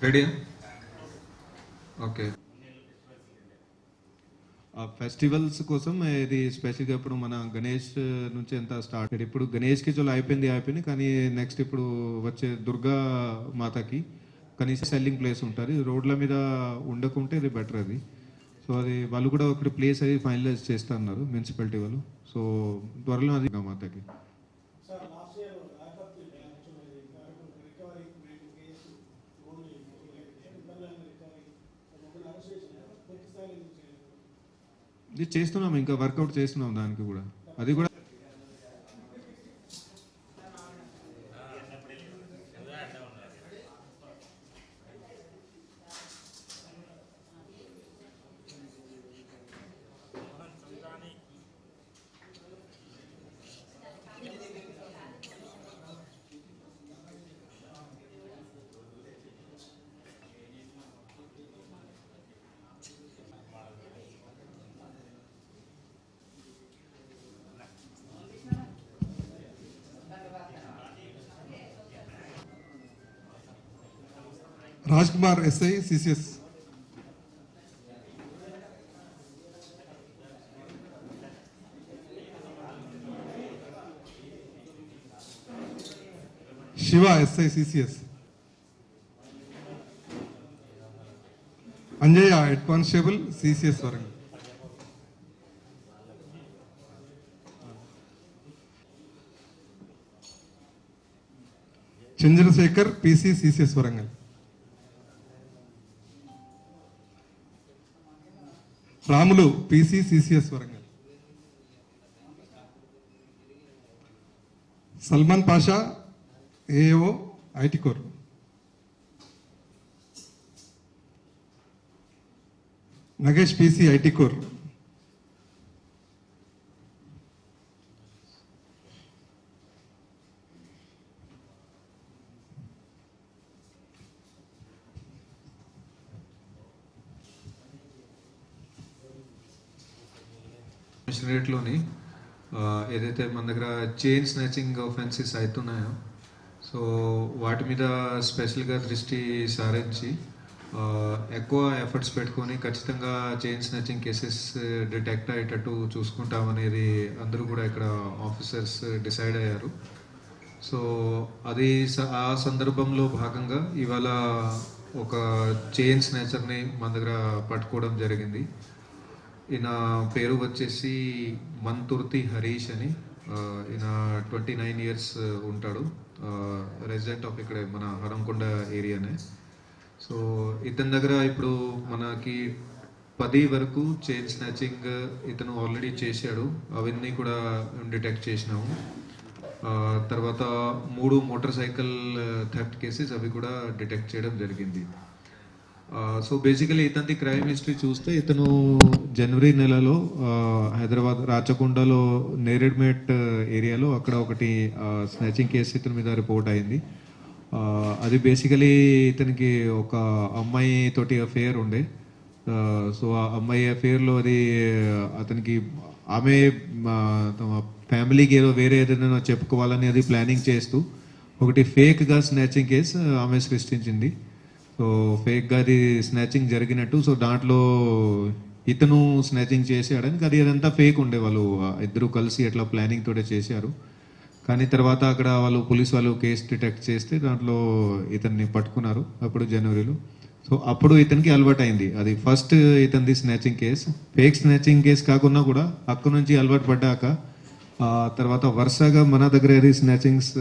Ready okay festivals కోసం ఇది స్పెషల్గా ఇప్పుడు మన గణేష్ నుంచి ఎంత స్టార్ట్ ఇప్పుడు గణేష్కి చాలా అయిపోయింది అయిపోయింది కానీ నెక్స్ట్ ఇప్పుడు వచ్చే దుర్గా మాతకి కనీసం సెల్లింగ్ ప్లేస్ ఉంటుంది రోడ్ల మీద ఉండకుంటే ఇది బెటర్ అది సో అది వాళ్ళు కూడా ఒకటి ప్లేస్ అది ఫైనలైజ్ చేస్తా అన్నారు మున్సిపాలిటీ వాళ్ళు సో త్వరలో అది మాతకి sir last year ఆఫర్కి actually recovery case only recovery mobile arrest చేసిన పూర్తి స్థాయిలో ఇది చేయలేదు ఇది చేస్తున్నాం ఇంకా వర్కౌట్ చేస్తున్నాం దానికి కూడా. అది కూడా Raj Kumar SI CCS Shiva SI CCS Anjaiah head constable CCS Warangal Chandrasekhar PC CCS Warangal Ramulu PC CCS Warangal. Salman Pasha AO IT core. Nagesh PC IT కమిషనరేట్లోని ఏదైతే మన దగ్గర చైన్ స్నాచింగ్ ఆఫెన్సెస్ అవుతున్నాయో so వాటి మీద స్పెషల్గా దృష్టి సారించి ఎక్కువ ఎఫర్ట్స్ పెట్టుకొని ఖచ్చితంగా చైన్ స్నాచింగ్ కేసెస్ డిటెక్ట్ అయ్యేటట్టు చూసుకుంటామనేది అందరూ కూడా ఇక్కడ ఆఫీసర్స్ డిసైడ్ అయ్యారు. సో అది స- ఆ సందర్భంలో భాగంగా ఇవాళ ఒక చైన్ స్నాచర్ని మన దగ్గర పట్టుకోవడం జరిగింది. ఈయన పేరు వచ్చేసి మంతుర్తి హరీష్ అని. ఈయన ట్వంటీ నైన్ ఇయర్స్ ఉంటాడు. రెసిడెంట్ ఆఫ్ ఇక్కడ మన హరంకొండ ఏరియానే. సో ఇతని దగ్గర ఇప్పుడు మనకి పది వరకు చైన్ స్నాచింగ్ ఇతను ఆల్రెడీ చేశాడు. అవన్నీ కూడా డిటెక్ట్ చేసినాము. తర్వాత మూడు మోటార్ సైకిల్ థెఫ్ట్ కేసెస్ అవి కూడా డిటెక్ట్ చేయడం జరిగింది. సో బేసికలీ ఇతని క్రైమ్ హిస్టరీ చూస్తే ఇతను జనవరి నెలలో హైదరాబాద్ రాచకొండలో నేరెడ్మేట్ ఏరియాలో అక్కడ ఒకటి స్నాచింగ్ కేసు ఇతని మీద రిపోర్ట్ అయింది. అది బేసికలీ ఇతనికి ఒక అమ్మాయి తోటి అఫేర్ ఉండే. సో ఆ అమ్మాయి అఫేర్లో అది అతనికి ఆమె తమ ఫ్యామిలీకి ఏదో వేరే ఏదైనా చెప్పుకోవాలని అది ప్లానింగ్ చేస్తూ ఒకటి ఫేక్గా స్నాచింగ్ కేసు ఆమె సృష్టించింది. సో ఫేక్గా అది స్నాచింగ్ జరిగినట్టు సో దాంట్లో ఇతను స్నాచింగ్ చేసాడని కానీ అదంతా ఫేక్ ఉండే వాళ్ళు. ఇద్దరు కలిసి అట్లా ప్లానింగ్ తోటే చేశారు. కానీ తర్వాత అక్కడ వాళ్ళు పోలీస్ వాళ్ళు కేసు డిటెక్ట్ చేస్తే దాంట్లో ఇతన్ని పట్టుకున్నారు అప్పుడు జనవరిలో. సో అప్పుడు ఇతనికి అలవాటు అయింది. అది first ఇతనిది snatching case fake snatching case కాకుండా కూడా అక్కడ నుంచి అలవాటు పడ్డాక తర్వాత వరుసగా మన దగ్గర స్నాచింగ్స్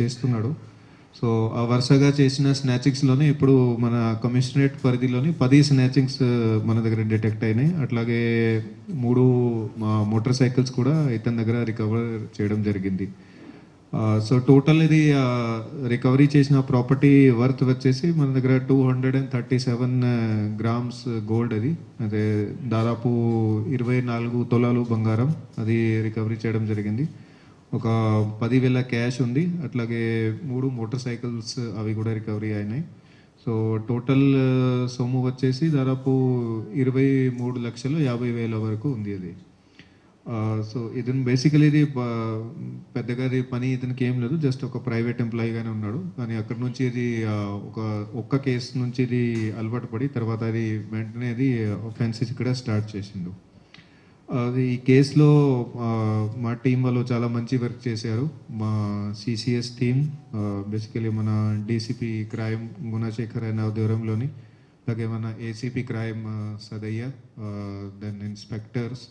చేస్తున్నాడు. సో ఆ వరుసగా చేసిన స్నాచింగ్స్లోనే ఇప్పుడు మన కమిషనరేట్ పరిధిలోని పది స్నాచింగ్స్ మన దగ్గర డిటెక్ట్ అయినాయి. అట్లాగే మూడు మా మోటార్ సైకిల్స్ కూడా ఇతని దగ్గర రికవర్ చేయడం జరిగింది. సో టోటల్ ఇది రికవరీ చేసిన ప్రాపర్టీ వర్త్ వచ్చేసి మన దగ్గర two hundred and thirty seven grams gold అది. అదే దాదాపు ఇరవై నాలుగు తొలాలు బంగారం అది రికవరీ చేయడం జరిగింది. ఒక పదివేల క్యాష్ ఉంది. అట్లాగే మూడు మోటార్ సైకిల్స్ అవి కూడా రికవరీ అయినాయి. సో టోటల్ సొమ్ము వచ్చేసి దాదాపు ఇరవై మూడు లక్షలు యాభై వేల వరకు ఉంది అది. సో ఇతను బేసికలీ ఇది పెద్దగా ఇది పని ఇతనికి ఏం లేదు. జస్ట్ ఒక ప్రైవేట్ ఎంప్లాయీగానే ఉన్నాడు. కానీ అక్కడ నుంచి ఇది ఒక ఒక్క కేసు నుంచి ఇది అలవాటు పడి తర్వాత అది వెంటనే అది ఫెన్సెస్ ఇక్కడ స్టార్ట్ చేసిండు. ఈ కేసులో మా టీం వాళ్ళు చాలా మంచి వర్క్ చేశారు. మా సిసిఎస్ టీం బేసికలీ మన డీసీపీ క్రైమ్ గుణశేఖర్ అనే దూరంలోని అలాగే మన ACP crime Sadayya then inspectors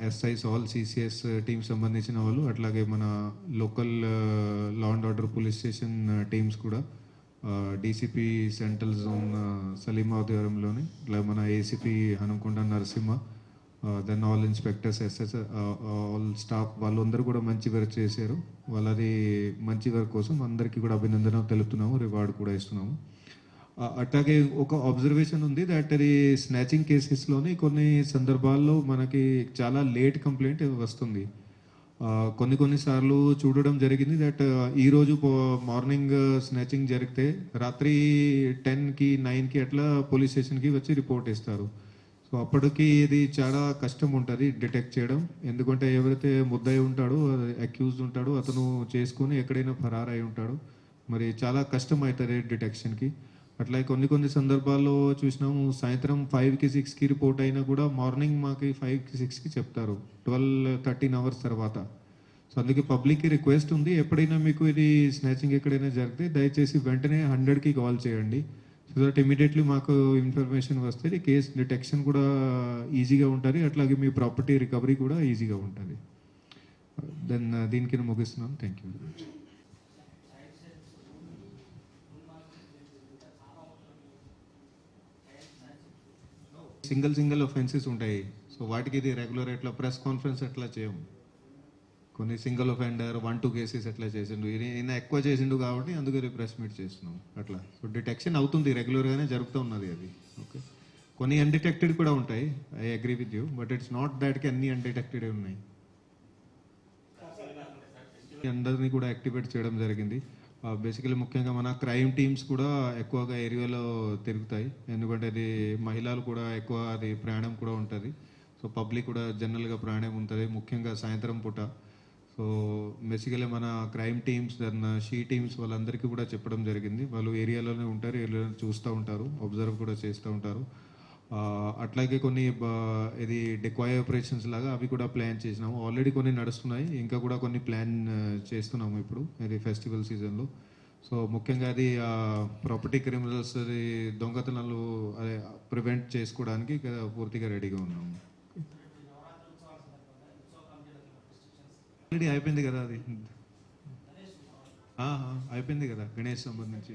SIs all CCS team సంబంధించిన వాళ్ళు అట్లాగే మన local law and order police station teams కూడా డీసీపీ సెంట్రల్ జోన్ సలీమా ఆధ్వర్యంలోని ఇట్లా మన ACP Hanamkonda Narasimha then all inspectors SIs all staff వాళ్ళందరూ కూడా మంచి వర్క్ చేశారు. వాళ్ళది మంచి వర్క్ కోసం అందరికీ కూడా అభినందన తెలుపుతున్నాము రివార్డ్ కూడా ఇస్తున్నాము. Uh, అట్లాగే ఒక అబ్జర్వేషన్ ఉంది దట్ అది స్నాచింగ్ కేసెస్లోని కొన్ని సందర్భాల్లో మనకి చాలా లేట్ కంప్లైంట్ వస్తుంది. Uh, కొన్ని కొన్ని సార్లు చూడడం జరిగింది దట్ ఈరోజు మార్నింగ్ స్నాచింగ్ జరిగితే రాత్రి టెన్కి నైన్కి అట్లా పోలీస్ స్టేషన్కి వచ్చి రిపోర్ట్ ఇస్తారు. సో అప్పటికి ఇది చాలా కష్టం ఉంటుంది డిటెక్ట్ చేయడం. ఎందుకంటే ఎవరైతే ముద్దయి ఉంటాడో అక్యూజ్డ్ ఉంటాడో అతను చేసుకుని ఎక్కడైనా ఫరార్ అయి ఉంటాడు. మరి చాలా కష్టం అవుతుంది డిటెక్షన్కి అట్లా కొన్ని కొన్ని సందర్భాల్లో చూసినాము సాయంత్రం ఫైవ్కి సిక్స్కి రిపోర్ట్ అయినా కూడా మార్నింగ్ మాకు ఫైవ్కి సిక్స్కి చెప్తారు. ట్వెల్వ్ థర్టీన్ అవర్స్ తర్వాత. సో అందుకే పబ్లిక్కి రిక్వెస్ట్ ఉంది. ఎప్పుడైనా మీకు ఇది స్నాచింగ్ ఎక్కడైనా జరిగితే దయచేసి వెంటనే హండ్రెడ్కి కాల్ చేయండి. సో దట్ ఇమీడియట్లీ మాకు ఇన్ఫర్మేషన్ వస్తే కేస్ డిటెక్షన్ కూడా ఈజీగా ఉంటుంది. అట్లాగే మీ ప్రాపర్టీ రికవరీ కూడా ఈజీగా ఉంటుంది. దెన్ uh, దీనికి ముగిస్తున్నాం thank you much single single offences ఉంటాయి. సో వాటికి ఇది రెగ్యులర్ ఎట్లా ప్రెస్ కాన్ఫరెన్స్ ఎట్లా చేయము కొన్ని single offender one two cases ఎట్లా చేసిండు? ఈయన ఎక్కువ చేసిండు కాబట్టి అందుకే ప్రెస్ మీట్ చేస్తున్నాం. అట్లా. సో డిటెక్షన్ అవుతుంది రెగ్యులర్గానే జరుగుతూ ఉన్నది అది. ఓకే కొన్ని అన్డిటెక్టెడ్ కూడా ఉంటాయి. I agree with you but it's not దాట్కి అన్ని అన్డిటెక్టెడ్ ఉన్నాయి. అందరినీ కూడా యాక్టివేట్ చేయడం జరిగింది. Uh, బేసికలీ ముఖ్యంగా మన క్రైమ్ టీమ్స్ కూడా ఎక్కువగా ఏరియాలో తిరుగుతాయి. ఎందుకంటే అది మహిళలు కూడా ఎక్కువ అది ప్రయాణం కూడా ఉంటుంది. సో పబ్లిక్ కూడా జనరల్గా ప్రయాణం ఉంటుంది. ముఖ్యంగా సాయంత్రం పూట సో బేసికలీ మన క్రైమ్ టీమ్స్ అన్న షీ టీమ్స్ వాళ్ళందరికీ కూడా చెప్పడం జరిగింది. వాళ్ళు ఏరియాలోనే ఉంటారు ఏరియాలో చూస్తూ ఉంటారు అబ్జర్వ్ కూడా చేస్తూ ఉంటారు. అట్లాగే కొన్ని ఇది డెక్వాయ్ ఆపరేషన్స్ లాగా అవి కూడా ప్లాన్ చేసినాము. ఆల్రెడీ కొన్ని నడుస్తున్నాయి ఇంకా కూడా కొన్ని ప్లాన్ చేస్తున్నాము ఇప్పుడు ఇది ఫెస్టివల్ సీజన్లో సో ముఖ్యంగా అది ప్రాపర్టీ క్రిమినల్స్ అది దొంగతనాలు అదే ప్రివెంట్ చేసుకోవడానికి పూర్తిగా రెడీగా ఉన్నాము. ఆల్రెడీ అయిపోయింది కదా అది. అయిపోయింది కదా గణేష్ సంబంధించి.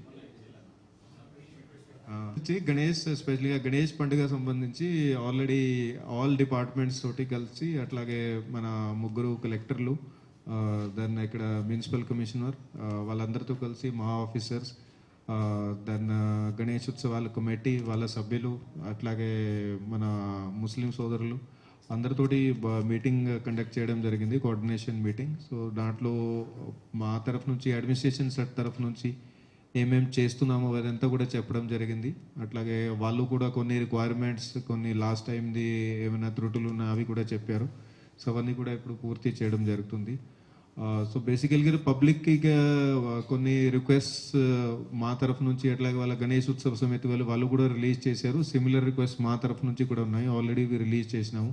వచ్చి గణేష్ స్పెషల్గా గణేష్ పండుగ సంబంధించి ఆల్రెడీ ఆల్ డిపార్ట్మెంట్స్ తోటి కలిసి అట్లాగే మన ముగ్గురు కలెక్టర్లు దెన్ ఇక్కడ మున్సిపల్ కమిషనర్ వాళ్ళందరితో కలిసి మా ఆఫీసర్స్ దెన్ గణేష్ ఉత్సవాల కమిటీ వాళ్ళ సభ్యులు అట్లాగే మన ముస్లిం సోదరులు అందరితోటి మీటింగ్ కండక్ట్ చేయడం జరిగింది కోఆర్డినేషన్ మీటింగ్ సో దాంట్లో మా తరఫు నుంచి అడ్మినిస్ట్రేషన్ సెట్ తరఫు నుంచి ఏమేం చేస్తున్నామో అదంతా కూడా చెప్పడం జరిగింది. అట్లాగే వాళ్ళు కూడా కొన్ని రిక్వైర్మెంట్స్ కొన్ని లాస్ట్ టైంది ఏమైనా త్రుటులు ఉన్నా అవి కూడా చెప్పారు. సో అవన్నీ కూడా ఇప్పుడు పూర్తి చేయడం జరుగుతుంది. సో బేసికల్గా పబ్లిక్కి కొన్ని రిక్వెస్ట్ మా తరఫు నుంచి అట్లాగే వాళ్ళ గణేష్ ఉత్సవ సమితి వాళ్ళు వాళ్ళు కూడా రిలీజ్ చేశారు. సిమిలర్ రిక్వెస్ట్ మా తరఫు నుంచి కూడా ఉన్నాయి. ఆల్రెడీ రిలీజ్ చేసినాము.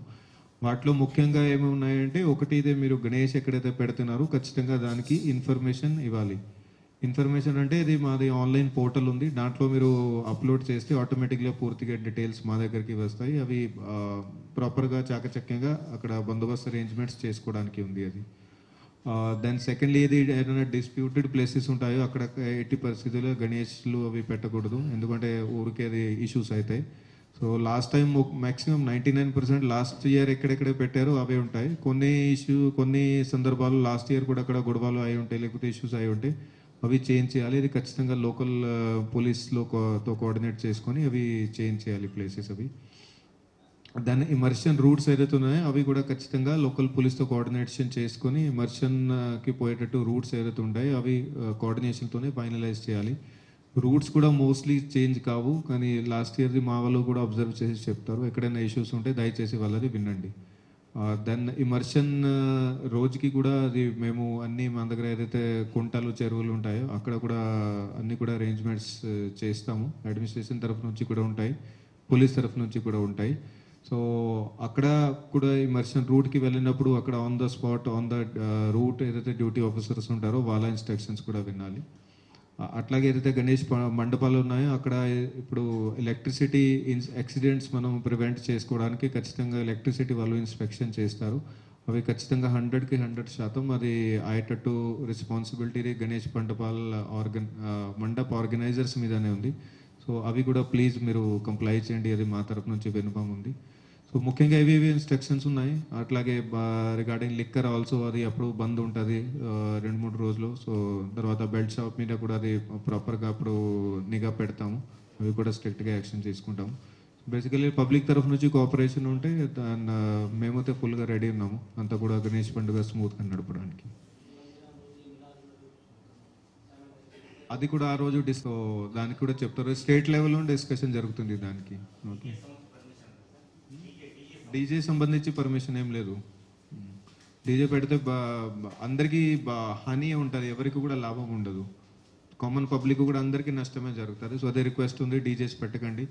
వాటిలో ముఖ్యంగా ఏమేమి ఉన్నాయంటే ఒకటి ఇదే మీరు గణేష్ ఎక్కడైతే పెడుతున్నారో ఖచ్చితంగా దానికి ఇన్ఫర్మేషన్ ఇవ్వాలి. ఇన్ఫర్మేషన్ అంటే ఇది మాది ఆన్లైన్ పోర్టల్ ఉంది. దాంట్లో మీరు అప్లోడ్ చేస్తే ఆటోమేటిక్గా పూర్తిగా డీటెయిల్స్ మా దగ్గరికి వస్తాయి. అవి ప్రాపర్గా చాకచక్యంగా అక్కడ బందోబస్తు అరేంజ్మెంట్స్ చేసుకోవడానికి ఉంది అది. దెన్ సెకండ్లీ ఏది ఏదైనా డిస్ప్యూటెడ్ ప్లేసెస్ ఉంటాయో అక్కడ ఎట్టి పరిస్థితుల్లో గణేష్లు అవి పెట్టకూడదు. ఎందుకంటే ఊరికే అది ఇష్యూస్ అవుతాయి. So last time maximum ninety nine percent last year ఎక్కడెక్కడ పెట్టారో అవే ఉంటాయి. కొన్ని ఇష్యూ కొన్ని సందర్భాలు లాస్ట్ ఇయర్ కూడా అక్కడ గొడవలు అయి ఉంటాయి లేకపోతే ఇష్యూస్ అయి ఉంటాయి. అవి చేంజ్ చేయాలి. ఇది ఖచ్చితంగా లోకల్ పోలీస్లో తో కోఆర్డినేట్ చేసుకొని అవి చేంజ్ చేయాలి ప్లేసెస్ అవి. దాని ఇమర్షన్ రూట్స్ ఏదైతే ఉన్నాయో అవి కూడా ఖచ్చితంగా లోకల్ పోలీస్తో కోఆర్డినేషన్ చేసుకొని ఇమర్షన్కి పోయేటట్టు రూట్స్ ఏదైతే ఉంటాయో అవి కోఆర్డినేషన్తోనే ఫైనలైజ్ చేయాలి. రూట్స్ కూడా మోస్ట్లీ చేంజ్ కావు కానీ లాస్ట్ ఇయర్ది మా వాళ్ళు కూడా అబ్జర్వ్ చేసి చెప్తారు. ఎక్కడైనా ఇష్యూస్ ఉంటే దయచేసి వాళ్ళది వినండి. దెన్ ఇమర్షన్ రోజుకి కూడా అది మేము అన్ని మన దగ్గర ఏదైతే కుంటలు చెరువులు ఉంటాయో అక్కడ కూడా అన్ని కూడా అరేంజ్మెంట్స్ చేస్తాము. అడ్మినిస్ట్రేషన్ తరఫు నుంచి కూడా ఉంటాయి. పోలీస్ తరఫు నుంచి కూడా ఉంటాయి. సో అక్కడ కూడా ఈ ఇమర్షన్ రూట్కి వెళ్ళినప్పుడు అక్కడ on the spot on the route ఏదైతే డ్యూటీ ఆఫీసర్స్ ఉంటారో వాళ్ళ ఇన్స్ట్రక్షన్స్ కూడా వినాలి. అట్లాగే ఏదైతే గణేష్ మండపాలు ఉన్నాయో అక్కడ ఇప్పుడు ఎలక్ట్రిసిటీ ఇన్స్ యాక్సిడెంట్స్ మనం ప్రివెంట్ చేసుకోవడానికి ఖచ్చితంగా ఎలక్ట్రిసిటీ వాళ్ళు ఇన్స్పెక్షన్ చేస్తారు. అవి ఖచ్చితంగా హండ్రెడ్కి హండ్రెడ్ శాతం అది అయ్యేటట్టు రెస్పాన్సిబిలిటీ గణేష్ మండపాల ఆర్గన్ మండప్ ఆర్గనైజర్స్ మీదనే ఉంది. సో అవి కూడా ప్లీజ్ మీరు కంప్లై చేయండి అది మా తరపు నుంచి వినపం ఉంది. సో ముఖ్యంగా ఇవి ఇవి ఇన్స్ట్రక్షన్స్ ఉన్నాయి? అట్లాగే రిగార్డింగ్ లిక్కర్ ఆల్సో అది అప్పుడు బంద్ ఉంటుంది రెండు మూడు రోజులు. సో తర్వాత బెల్ట్ షాప్ మీద కూడా అది ప్రాపర్గా అప్పుడు నిఘా పెడతాము. అవి కూడా స్ట్రిక్ట్గా యాక్షన్ తీసుకుంటాము. బేసికలీ పబ్లిక్ తరఫు నుంచి కోఆపరేషన్ ఉంటే దాన్ని మేమైతే ఫుల్గా రెడీ ఉన్నాము. అంతా కూడా గణేష్ పండుగ స్మూత్గా నడపడానికి. అది కూడా ఆ రోజు డిస్ దానికి కూడా చెప్తారు. స్టేట్ లెవెల్లో డిస్కషన్ జరుగుతుంది దానికి. ఓకే. డీజే సంబంధించి పర్మిషన్ ఏం లేదు. డీజే పెడితే బా- అందరికీ బా హాని ఉంటుంది. ఎవరికి కూడా లాభం ఉండదు. కామన్ పబ్లిక్ కూడా అందరికీ నష్టమే జరుగుతుంది. సో అదే రిక్వెస్ట్ ఉంది డీజేస్ పెట్టకండి.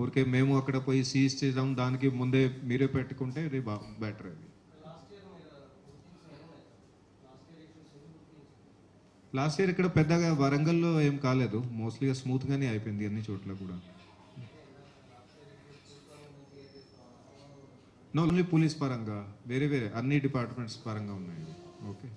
ఊరికే మేము అక్కడ పోయి సీజ్ చేద్దాం. దానికి ముందే మీరే పెట్టుకుంటే ఇది బెటర్ అది. లాస్ట్ ఇయర్ ఇక్కడ పెద్దగా వరంగల్లో ఏం కాలేదు. మోస్ట్లీగా స్మూత్గానే అయిపోయింది అన్ని చోట్ల కూడా. నో ఓన్లీ పోలీస్ పరంగా. వేరే వేరే అన్ని డిపార్ట్మెంట్స్ పరంగా ఉన్నాయి. ఓకే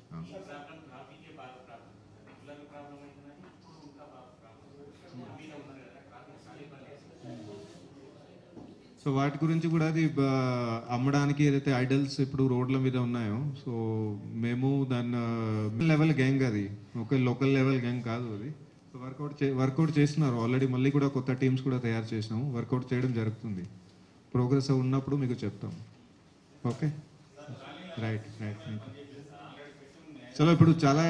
సో వాటి గురించి కూడా అది అమ్మడానికి ఏదైతే ఐడల్స్ ఇప్పుడు రోడ్ల మీద ఉన్నాయో సో మేము దాన్ని లెవెల్ గ్యాంగ్ అది. ఒక లోకల్ లెవెల్ గ్యాంగ్ కాదు అది. సో వర్కౌట్ చే వర్కౌట్ చేస్తున్నారు. ఆల్రెడీ మళ్ళీ కూడా కొత్త టీమ్స్ కూడా తయారు చేసినాము. వర్కౌట్ చేయడం జరుగుతుంది. ప్రోగ్రెస్ ఉన్నప్పుడు మీకు చెప్తాం. ఓకే రైట్ రైట్ చలో ఇప్పుడు చాలా